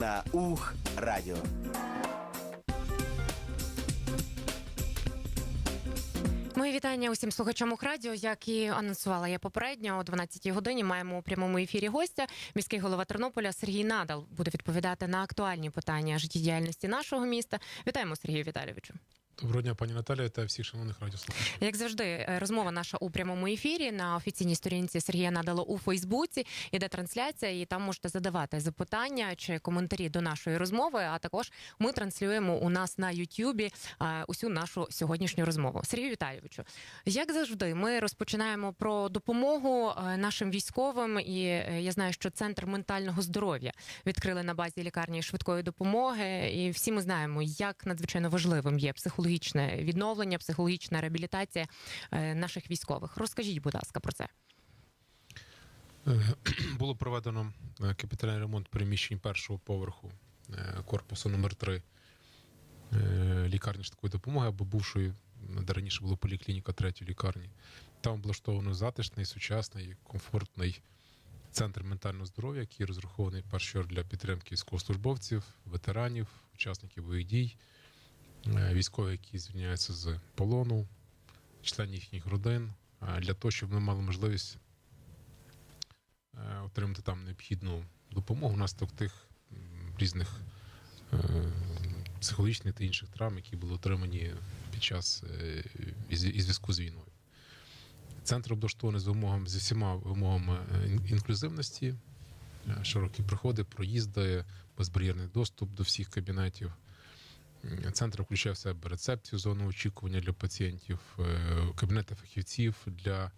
на Ух Радіо. Мої вітання усім слухачам Ухрадіо. Як і анонсувала я попередньо, о 12-й годині маємо у прямому ефірі гостя. Міський голова Тернополя Сергій Надал буде відповідати на актуальні питання життєдіяльності нашого міста. Вітаємо Сергію Віталійовичу. Доброго дня, пані Наталія, та всіх шановних радіослухачів. Як завжди, е, розмова наша у прямому ефірі на офіційній сторінці Сергія Надало у Фейсбуці. Іде трансляція, і там можете задавати запитання чи коментарі до нашої розмови. А також ми транслюємо у нас на Ютюбі усю нашу сьогоднішню розмову. Сергію Віталійовичу, як завжди, ми розпочинаємо про допомогу е, нашим військовим. І е, я знаю, що центр ментального здоров'я відкрили на базі лікарні швидкої допомоги. І всі ми знаємо, як надзвичайно важливим є психологічне відновлення, психологічна реабілітація е, наших військових. Розкажіть, будь ласка, про це. Е, Було проведено е, капітальний ремонт приміщень першого поверху корпусу номер 3 лікарні швидкої допомоги або бувшої, де раніше була поліклініка третьої лікарні. Там облаштовано затишний, сучасний, комфортний центр ментального здоров'я, який розрахований перший для підтримки військовослужбовців, ветеранів, учасників бойових дій, е, військових, які звільняються з полону, членів їхніх родин, е, для того, щоб вони мали можливість е, отримати там необхідну допомогу внаслідок тих різних психологічних та інших травм, які були отримані під час із зв'язку з війною. Центр облаштований з вимогами зі всіма вимогами інклюзивності, широкі проходи, проїзди, безбар'єрний доступ до всіх кабінетів. Центр включає в себе рецепцію, зону очікування для пацієнтів, е, кабінети фахівців для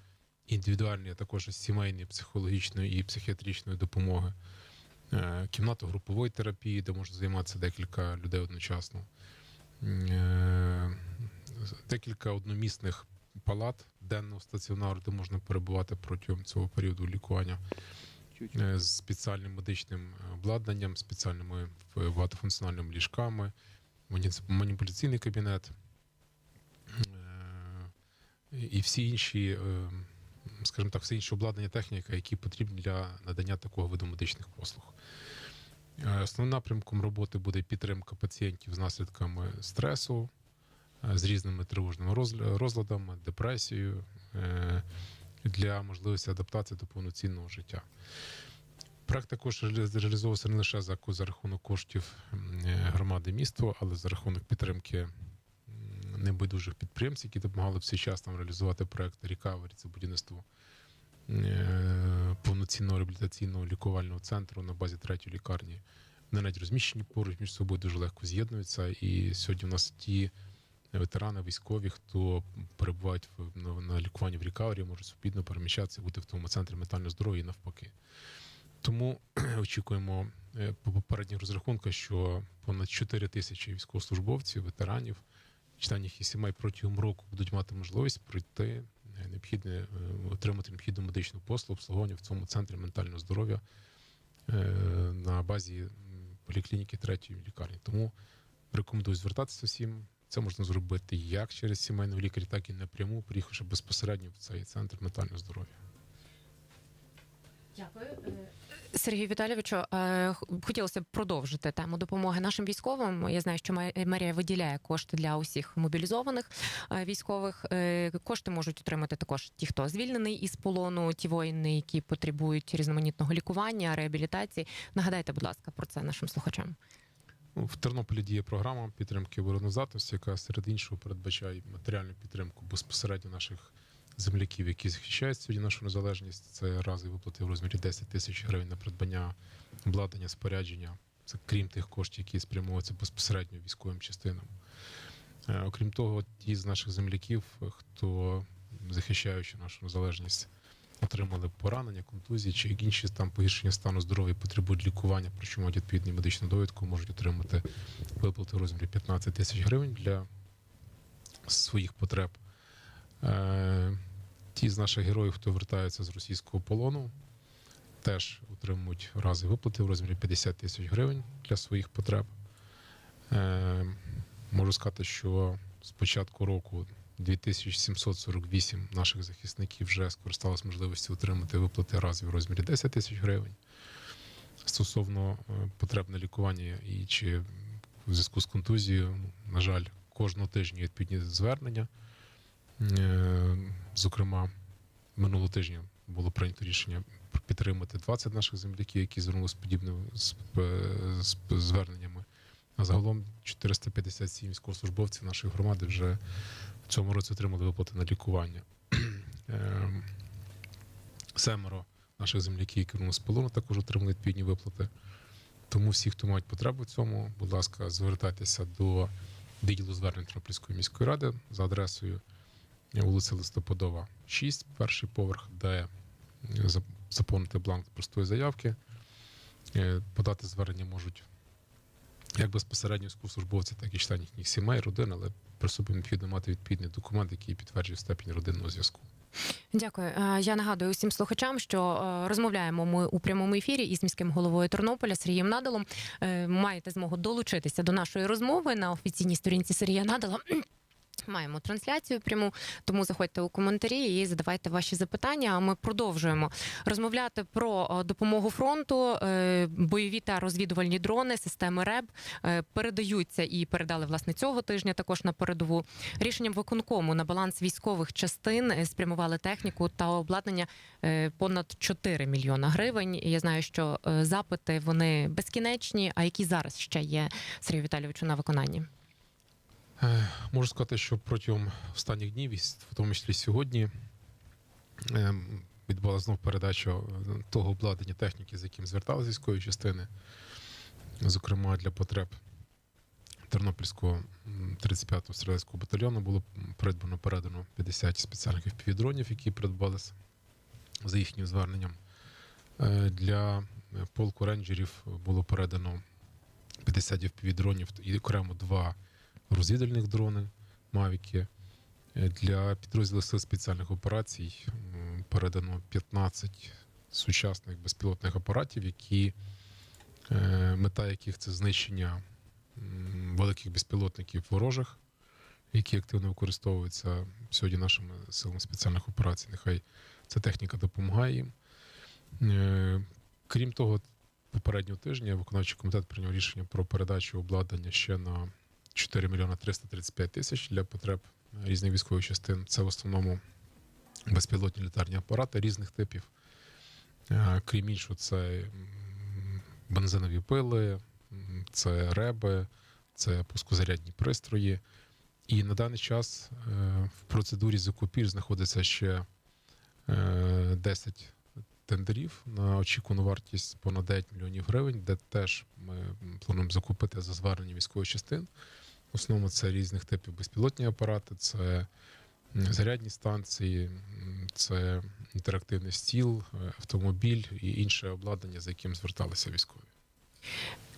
індивідуальної, а також сімейної, психологічної і психіатричної допомоги, е, кімнату групової терапії, де може займатися декілька людей одночасно, е, декілька одномісних палат денного стаціонару, де можна перебувати протягом цього періоду лікування. З спеціальним медичним обладнанням, спеціальними багатофункціональними ліжками, маніпуляційний кабінет е, і всі інші, е, скажімо так, все інше обладнання техніка, які потрібні для надання такого виду медичних послуг. Е, Основним напрямком роботи буде підтримка пацієнтів з наслідками стресу, з різними тривожними розладами, депресією для можливості адаптації до повноцінного життя. Проект також реалізовувався не лише за, за рахунок коштів е, громади міста, але за рахунок підтримки небайдужих підприємців, які допомагали в цей час там реалізувати проект Рікавері, це будівництво е, повноцінного реабілітаційного лікувального центру на базі третьої лікарні. Вони навіть розміщені поруч між собою дуже легко з'єднуються. І сьогодні в нас ті ветерани, військові, хто перебувають на, лікуванні в рікавері, можуть спокійно переміщатися, бути в тому центрі ментального здоров'я і навпаки. Тому очікуємо е, по попередніх розрахунках, що понад 4 тисячі військовослужбовців, ветеранів, членів їх сімей протягом року будуть мати можливість пройти е, необхідне, е, отримати необхідну медичну послугу, обслуговування в цьому центрі ментального здоров'я на базі поліклініки третьої лікарні. Тому рекомендую звертатися всім. Це можна зробити як через сімейного лікаря, так і напряму, приїхавши безпосередньо в цей центр ментального здоров'я. Дякую. Сергію Віталійовичу, е, хотілося б продовжити тему допомоги нашим військовим. Я знаю, що Ме- мерія виділяє кошти для усіх мобілізованих е, військових. Е, Кошти можуть отримати також ті, хто звільнений із полону, ті воїни, які потребують різноманітного лікування, реабілітації. Нагадайте, будь ласка, про це нашим слухачам. Ну, В Тернополі діє програма підтримки обороноздатності, яка серед іншого передбачає матеріальну підтримку безпосередньо наших земляків, які захищають сьогодні нашу незалежність. Це разові виплати в розмірі 10 тисяч гривень на придбання обладнання, спорядження. Це крім тих коштів, які спрямовуються безпосередньо військовим частинам. Е, Окрім того, ті з наших земляків, хто захищаючи нашу незалежність, отримали поранення, контузії чи інші там погіршення стану здоров'я, потребують лікування, причому мають відповідну медичну довідку, можуть отримати виплати в розмірі 15 тисяч гривень для своїх потреб. Ті з наших героїв, хто вертається з російського полону, теж отримують разові виплати в розмірі 50 тисяч гривень для своїх потреб. Е, Можу сказати, що з початку року 2748 наших захисників вже скористалися можливістю отримати виплати разові в розмірі 10 тисяч гривень. стосовно е, потреб на лікування і чи в зв'язку з контузією, на жаль, кожного тижня відповідні звернення. Е, Зокрема, минулого тижня було прийнято рішення підтримати 20 наших земляків, які звернулися з подібними з зверненнями. А загалом 457 військовослужбовців нашої громади вже в цьому році отримали виплати на лікування. Ем, Семеро наших земляків, які вернулися з полону, також отримали відповідні виплати. Тому всі, хто мають потребу в цьому, будь ласка, звертайтеся до відділу звернень Тернопільської міської ради за адресою вулиця Листопадова, 6, перший поверх, де за- заповнити бланк простої заявки. Е, Подати звернення можуть як безпосередньо військовослужбовці, так і члени їхніх сімей, родин, але при собі необхідно мати відповідний документ, який підтверджує степінь родинного зв'язку. Дякую. Е, Я нагадую усім слухачам, що е, розмовляємо ми у прямому ефірі із міським головою Тернополя Сергієм Надалом. Е, Маєте змогу долучитися до нашої розмови на офіційній сторінці Сергія Надала. Маємо трансляцію пряму, тому заходьте у коментарі і задавайте ваші запитання. А ми продовжуємо розмовляти про е, допомогу фронту. Е, Бойові та розвідувальні дрони, системи РЕБ е, передаються і передали власне цього тижня. Також на передову рішенням виконкому на баланс військових частин спрямували техніку та обладнання понад 4 мільйона гривень. Я знаю, що запити вони безкінечні. А які зараз ще є Сергію Віталійовичу на виконанні? Е, Можу сказати, що протягом останніх днів, в тому числі сьогодні, е, відбулася знов передача е, того обладнання техніки, з яким зверталися військові частини, зокрема для потреб Тернопільського м, 35-го стрілецького батальйону було придбано передано 50 спеціальних FPV-дронів, які придбалися за їхнім зверненням. Для полку рейнджерів було передано 50 FPV-дронів і окремо два розвідувальних дрони Мавіки. Е, Для підрозділів сил спеціальних операцій передано 15 сучасних безпілотних апаратів, які е, мета яких це знищення великих безпілотників ворожих, які активно використовуються сьогодні нашими силами спеціальних операцій. Нехай ця техніка допомагає їм. Е, Крім того, попереднього тижня виконавчий комітет прийняв рішення про передачу обладнання ще на 4 мільйони 335 тисяч для потреб е, різних військових частин. Це в основному безпілотні літарні апарати різних типів. Е, Крім іншого, це бензинові пили, це реби, це пускозарядні пристрої. І на даний час е, в процедурі закупівель знаходиться ще е, 10 тендерів на очікувану вартість понад 9 мільйонів гривень, де теж ми плануємо закупити за звернення військових частин. В основному це різних типів безпілотні апарати, це зарядні станції, це інтерактивний стіл, е, автомобіль і інше обладнання, за яким зверталися військові.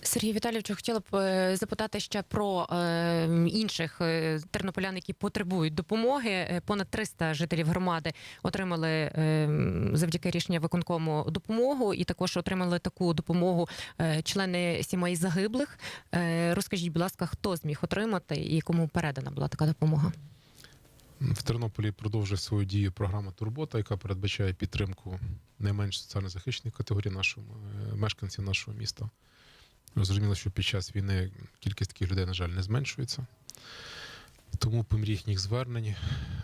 Сергій Віталійовичу, хотіла б е, запитати ще про е, інших е, тернополян, які потребують допомоги. Понад 300 жителів громади отримали завдяки рішення виконкому допомогу, і також отримали таку допомогу члени сімей загиблих. Розкажіть, будь ласка, хто зміг отримати і кому передана була така допомога? В Тернополі продовжує свою дію програма Турбота, яка передбачає підтримку найменш соціально захищених категорій нашого мешканців нашого міста. Зрозуміло, що під час війни кількість таких людей, на жаль, не зменшується. Тому по мірі їхніх звернень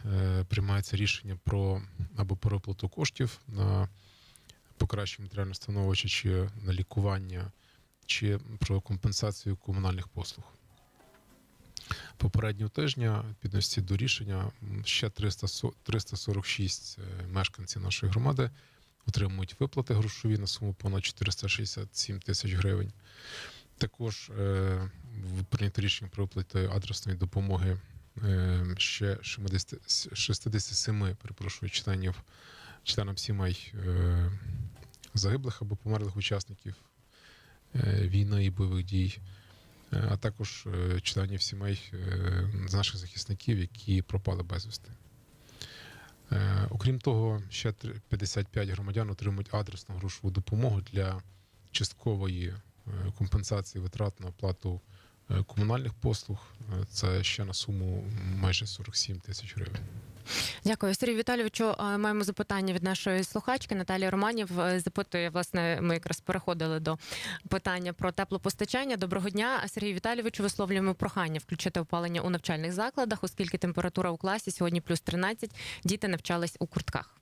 е, приймається рішення про або про виплату коштів на покращення матеріального становища, чи на лікування, чи про компенсацію комунальних послуг. Попереднього тижня підності до рішення ще 300, со- 346 е, мешканців нашої громади отримують виплати грошові на суму понад 467 тисяч гривень. Також е, прийнято рішення про виплати адресної допомоги е, ще 67 перепрошую, членів, членам сімей е, загиблих або померлих учасників е, війни і бойових дій е, а також е, членів сімей е, наших захисників, які пропали безвісти. Е, Окрім того, ще три- 55 громадян отримують адресну грошову допомогу для часткової е, компенсації витрат на оплату е, комунальних послуг. Це ще на суму майже 47 тисяч гривень. Дякую, Сергію Віталійовичу. Е, Маємо запитання від нашої слухачки Наталії Романів. Е, Запитує, власне, ми якраз переходили до питання про теплопостачання. Доброго дня, Сергію Віталійовичу. Висловлюємо прохання включити опалення у навчальних закладах, оскільки температура у класі сьогодні плюс 13, діти навчались у куртках.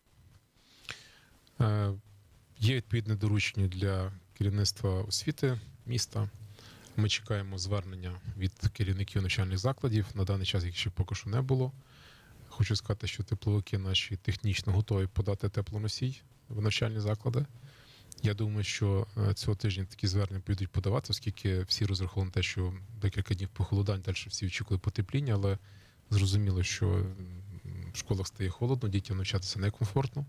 Е, Є відповідне доручення для керівництва освіти міста. Ми чекаємо звернення від керівників навчальних закладів. На даний час їх ще поки що не було. Хочу сказати, що тепловики наші технічно готові подати теплоносій в навчальні заклади. Я думаю, що е, цього тижня такі звернення будуть подавати, оскільки всі розраховували те, що декілька днів похолодань, далі всі очікують потепління, але зрозуміло, що в школах стає холодно, дітям навчатися некомфортно.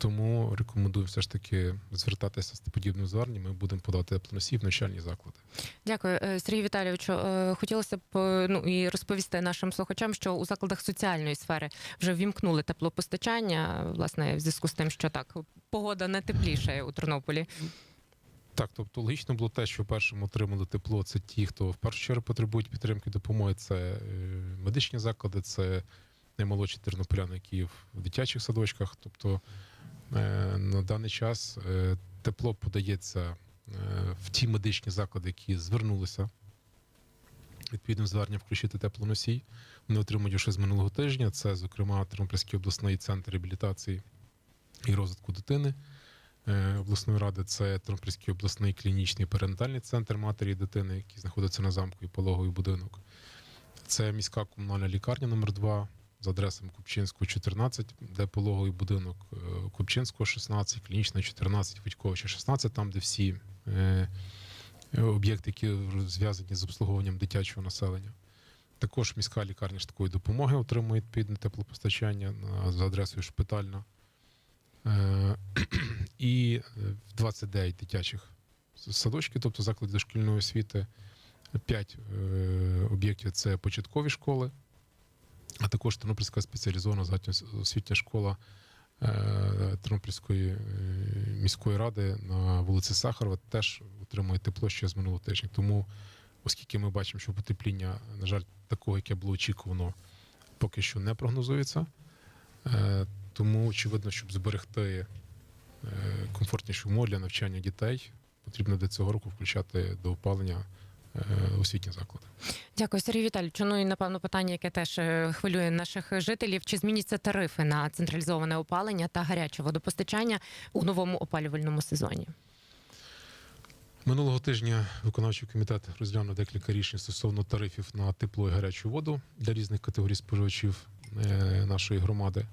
Тому рекомендую все ж таки звертатися з подібним зверненням. Ми будемо подати теплоносій в навчальні заклади. Дякую, Е, Сергію Віталійовичу. е, Хотілося б е, ну і розповісти нашим слухачам, що у закладах соціальної сфери вже ввімкнули теплопостачання, власне, в зв'язку з тим, що так погода не теплішає у Тернополі. Так, тобто логічно було те, що першим отримали тепло, це ті, хто в першу чергу потребують підтримки допомоги. Це медичні заклади, це наймолодші тернополяни, які в дитячих садочках. Тобто на даний час е, тепло подається е, в ті медичні заклади, які звернулися. Відповідним зверненням включити теплоносій. Вони отримують вже з минулого тижня. Це, зокрема, Тернопільський обласний центр реабілітації і розвитку дитини е, обласної ради. Це Тернопільський обласний клінічний перинатальний центр матері і дитини, який знаходиться на замку і пологовий будинок. Це міська комунальна лікарня номер 2 за адресою Купчинського, 14, де пологовий будинок е, Купчинського 16, клінічна 14, Федьковича 16, там, де всі е, е, об'єкти, які зв'язані з обслуговуванням дитячого населення. Також міська лікарня швидкої допомоги отримує відповідне теплопостачання за адресою шпитальна. І е, 29 дитячих садочків, тобто заклади дошкільної освіти, 5 об'єктів це початкові школи, а також Тернопільська спеціалізована загальноосвітня школа е, Тернопільської е, міської ради на вулиці Сахарова теж отримує тепло ще з минулого тижня. Тому, оскільки ми бачимо, що потепління, на жаль, такого, яке було очікувано, поки що не прогнозується. Е, Тому, очевидно, щоб зберегти комфортніші умови для навчання дітей, потрібно до цього року включати до опалення освітні заклади. Дякую, Сергію Віталійовичу. Ну і напевно питання, яке теж е, хвилює наших жителів: чи зміняться тарифи на централізоване опалення та гаряче водопостачання у новому опалювальному сезоні? Минулого тижня виконавчий комітет розглянув декілька рішень стосовно тарифів на тепло і гарячу воду для різних категорій споживачів е, нашої громади.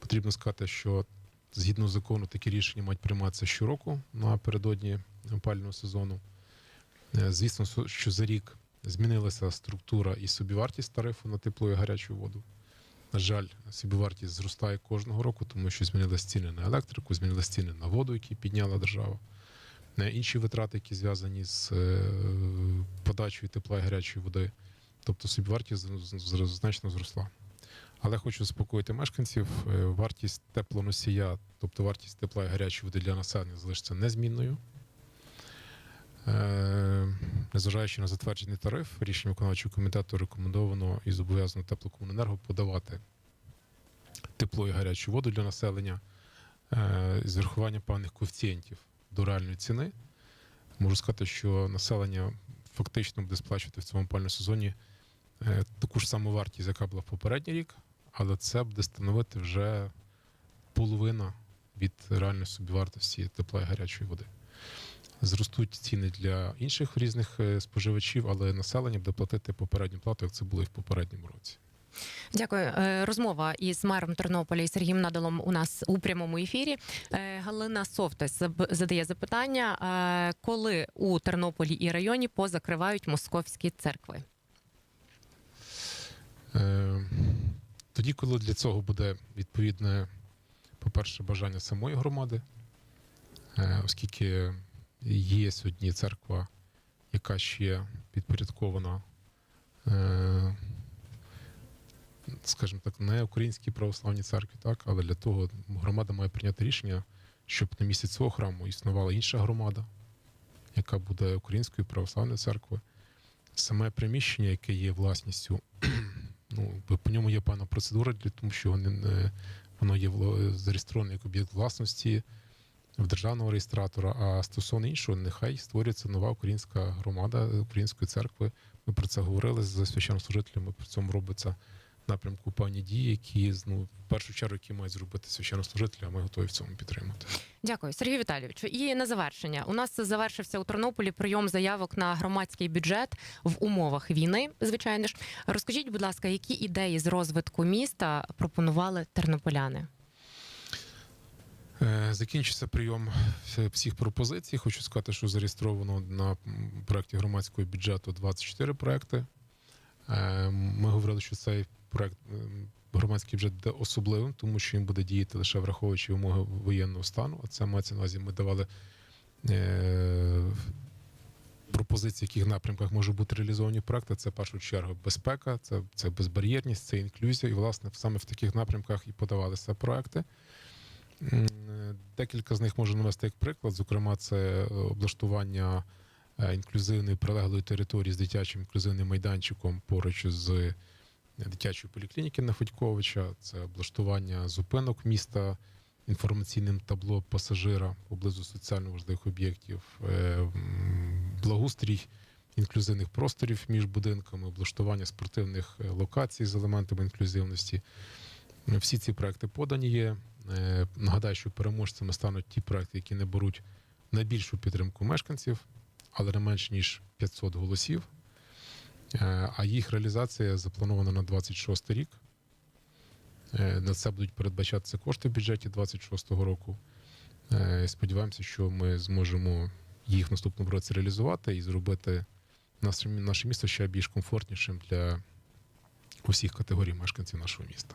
Потрібно сказати, що згідно закону такі рішення мають прийматися щороку напередодні опалювального сезону. Е, Звісно, що за рік змінилася структура і собівартість тарифу на тепло і гарячу воду. На жаль, собівартість зростає кожного року, тому що змінились ціни на електрику, змінились ціни на воду, які підняла держава. На інші витрати, які зв'язані з е, подачею тепла і гарячої води. Тобто собівартість значно зросла. Але хочу заспокоїти мешканців, е, вартість теплоносія, тобто вартість тепла і гарячої води для населення залишиться незмінною. Е, Незважаючи на затверджений тариф, рішення виконавчого комітету рекомендовано і зобов'язано теплокомуненерго подавати тепло і гарячу воду для населення е, з врахуванням певних коефіцієнтів до реальної ціни. Можу сказати, що населення фактично буде сплачувати в цьому опальному сезоні е, таку ж саму вартість, яка була в попередній рік, але це буде становити вже половина від реальної собівартості тепла і гарячої води. Зростуть ціни для інших різних е, споживачів, але населення буде платити попередню плату, як це було і в попередньому році. Дякую. Е, Розмова із мером Тернополя і Сергієм Надалом у нас у прямому ефірі. Е, Галина Совтес задає запитання: коли у Тернополі і районі позакривають московські церкви? Тоді, коли для цього буде відповідне, по-перше, бажання самої громади, оскільки є сьогодні церква, яка ще підпорядкована, е, скажімо так, не українській православній церкві, так, але для того громада має прийняти рішення, щоб на місці цього храму існувала інша громада, яка буде українською православною церквою. Саме приміщення, яке є власністю Ну, по ньому є певна процедура, тому що вони не- воно є зареєстроване як об'єкт власності в державного реєстратора. А стосовно іншого, нехай створюється нова українська громада української церкви. Ми про це говорили з священнослужителями. При цьому робиться напрямку певні дії, які ну, в першу чергу які мають зробити священнослужителі, а ми готові в цьому підтримати. Дякую, Сергій Віталійовичу. І на завершення у нас завершився у Тернополі прийом заявок на громадський бюджет в умовах війни. Звичайно ж, розкажіть, будь ласка, які ідеї з розвитку міста пропонували тернополяни? Е, Закінчиться прийом всіх пропозицій. Хочу сказати, що зареєстровано на проєкті громадського бюджету 24 проекти. Е, Ми говорили, що цей проект громадський бюджет буде особливим, тому що він буде діяти лише враховуючи вимоги воєнного стану. А це мається на увазі. Ми давали е, пропозиції, в яких напрямках може бути реалізовані проекти. Це в першу чергу безпека, це, це безбар'єрність, це інклюзія. І власне саме в таких напрямках і подавалися проекти. Декілька з них можу навести як приклад. Зокрема, це е, облаштування е, інклюзивної прилеглої території з дитячим інклюзивним майданчиком поруч з е, дитячої поліклініки на Федьковича, це облаштування зупинок міста інформаційним табло пасажира поблизу соціально важливих об'єктів, благоустрій інклюзивних просторів між будинками, облаштування спортивних локацій з елементами інклюзивності. Всі ці проекти подані є. Е, Нагадаю, що переможцями стануть ті проекти, які не беруть найбільшу підтримку мешканців, але не менш ніж 500 голосів. Е, А їх реалізація запланована на 26 рік. Е, На це будуть передбачатися кошти в бюджеті 26-го року. Сподіваємося, що ми зможемо їх в наступному році реалізувати і зробити наше місто ще більш комфортнішим для усіх категорій мешканців нашого міста.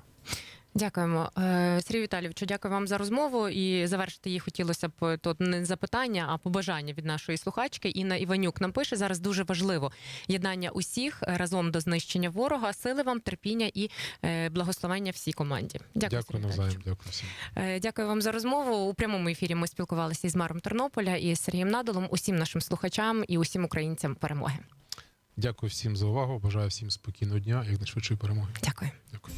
Дякуємо, Е, Сергій Віталійовичу. Дякую вам за розмову. І завершити її хотілося б тут не запитання, а побажання від нашої слухачки. Інна Іванюк нам пише зараз дуже важливо єднання усіх е, разом до знищення ворога. Сили вам, терпіння і е, благословення всій команді. Дякую, Дякую навзаєм, дякую всім. Е, Дякую вам за розмову. У прямому ефірі ми спілкувалися із мером Тернополя і Сергієм Надолом, усім нашим слухачам і усім українцям перемоги. Дякую всім за увагу. Бажаю всім спокійного дня, якнайшвидшої перемоги. Дякую. Дякую.